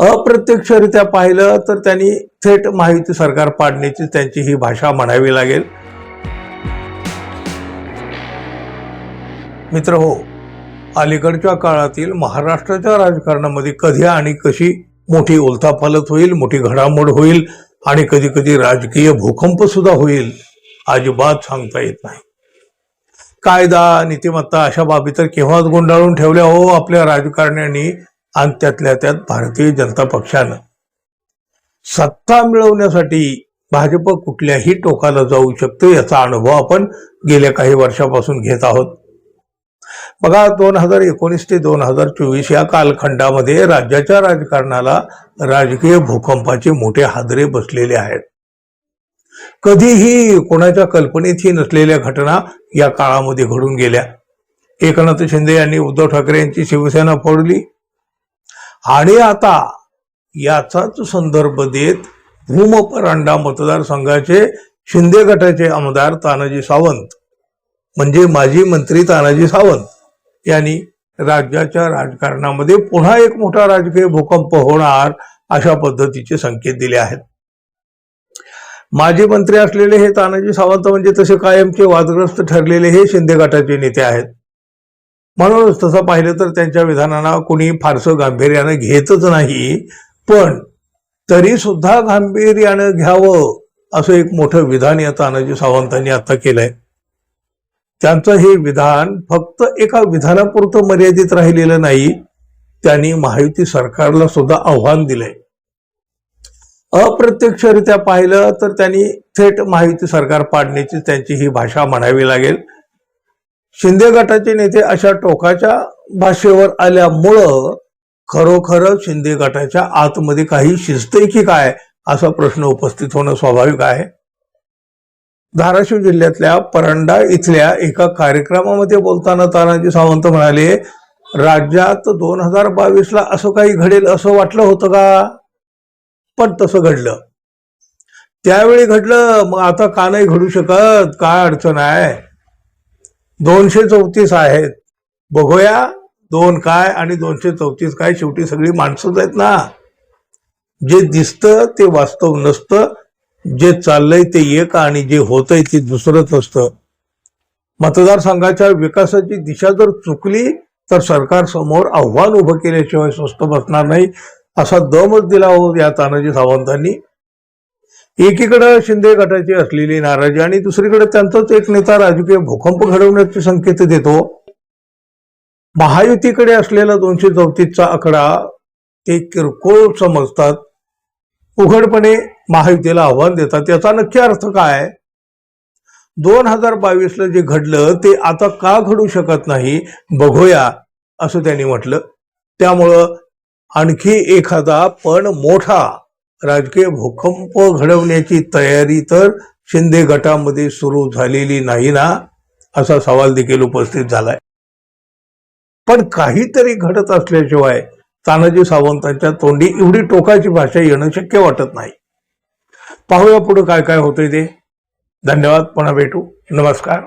अप्रत्यक्षरित्या पाहिलं तर त्यांनी थेट माहिती सरकार पाडण्याची त्यांची ही भाषा म्हणावी लागेल. मित्र हो अलीकडच्या काळातील महाराष्ट्राच्या राजकारणामध्ये कधी आणि कशी मोठी उलथापालत होईल मोठी घडामोड होईल आणि कधी कधी राजकीय भूकंप सुद्धा होईल अजिबात सांगता येत नाही. कायदा नीतिमत्ता अशा बाबी तर केव्हाच गुंडाळून ठेवल्या हो आपल्या राजकारण्यांनी आणि त्यातल्या त्यात भारतीय जनता पक्षानं सत्ता मिळवण्यासाठी भाजप कुठल्याही टोकाला जाऊ शकतो याचा अनुभव आपण गेल्या काही वर्षापासून घेत आहोत. बघा दोन हजार एकोणीस ते दोन हजार चोवीस या कालखंडामध्ये राज्याच्या राजकारणाला राजकीय भूकंपाचे मोठे हादरे बसलेले आहेत. कधीही कोणाच्या कल्पनेतही नसलेल्या घटना या काळामध्ये घडून गेल्या. एकनाथ शिंदे यांनी उद्धव ठाकरे यांची शिवसेना फोडली. आणि आता याचाच संदर्भ देत भूमपरांडा मतदारसंघाचे शिंदे गटाचे आमदार तानाजी सावंत म्हणजे माजी मंत्री तानाजी सावंत यांनी राज्याच्या राजकारणामध्ये पुन्हा एक मोठा राजकीय भूकंप होणार अशा पद्धतीचे संकेत दिले आहेत. माजी मंत्री असलेले हे तानाजी सावंत म्हणजे तसे कायमचे वादग्रस्त ठरलेले हे शिंदे गटाचे नेते आहेत. म्हणूनच तसं पाहिलं तर त्यांच्या विधानांना कुणी फारसं गांभीर्यानं घेतच नाही पण तरी सुद्धा गांभीर्यानं घ्यावं असं एक मोठं विधान या तानाजी सावंतांनी आता केलंय. त्यांचं हे विधान फक्त एका विधानापुरतं मर्यादित राहिलेलं नाही त्यांनी महायुती सरकारला सुद्धा आव्हान दिलंय. अप्रत्यक्षरित्या पाहिलं तर त्यांनी थेट महायुती सरकार पाडण्याची त्यांची ही भाषा म्हणावी लागेल. शिंदे गटाचे नेते अशा टोकाच्या भाषेवर आल्यामुळं खरोखर शिंदे गटाच्या आतमध्ये काही शिजतंय की काय असा प्रश्न उपस्थित होणं स्वाभाविक आहे. धाराशिव जिल्ह्यातल्या परंडा इथल्या एका कार्यक्रमामध्ये बोलताना तानाजी सावंत म्हणाले राज्यात दोन हजार बावीसला असं काही घडेल असं वाटलं होतं का? पण तसं घडलं. त्यावेळी घडलं मग आता का नाही घडू शकत? काय अडचण आहे? दोनशे चौतीस आहेत. बघूया दोन काय आणि दोनशे चौतीस काय. शेवटी सगळी माणसंच आहेत ना. जे दिसतं ते वास्तव नसतं. जे चाललंय ते एक आणि जे होतंय ते दुसरंच असतं. मतदारसंघाच्या विकासाची दिशा जर चुकली तर सरकार समोर आव्हान उभं केल्याशिवाय स्वस्त बसणार नाही असा दमच दिला हो या तानाजी सावंतांनी. एकीकडे शिंदे गटाची असलेली नाराजी आणि दुसरीकडे त्यांचाच एक नेता राजकीय भूकंप घडवण्याचे संकेत देतो. महायुतीकडे असलेला दोनशे चौतीसचा आकडा ते किरकोळ समजतात. उघडपणे महायुतीला आव्हान देतात. याचा नक्की अर्थ काय? दोन हजार बावीसला जे घडलं ते आता का घडू शकत नाही बघूया असं त्यांनी म्हटलं. त्यामुळं आणखी एखादा पण मोठा राजकीय भूकंप घडवण्याची तयारी तर शिंदे गटामध्ये सुरू झालेली नाही ना असा सवाल देखील उपस्थित झालाय. पण काहीतरी घडत असल्याशिवाय तानाजी सावंतांच्या तोंडी एवढी टोकाची भाषा येणं शक्य वाटत नाही. पाहूया पुढे काय काय होतंय ते. धन्यवाद पुन्हा भेटू. नमस्कार.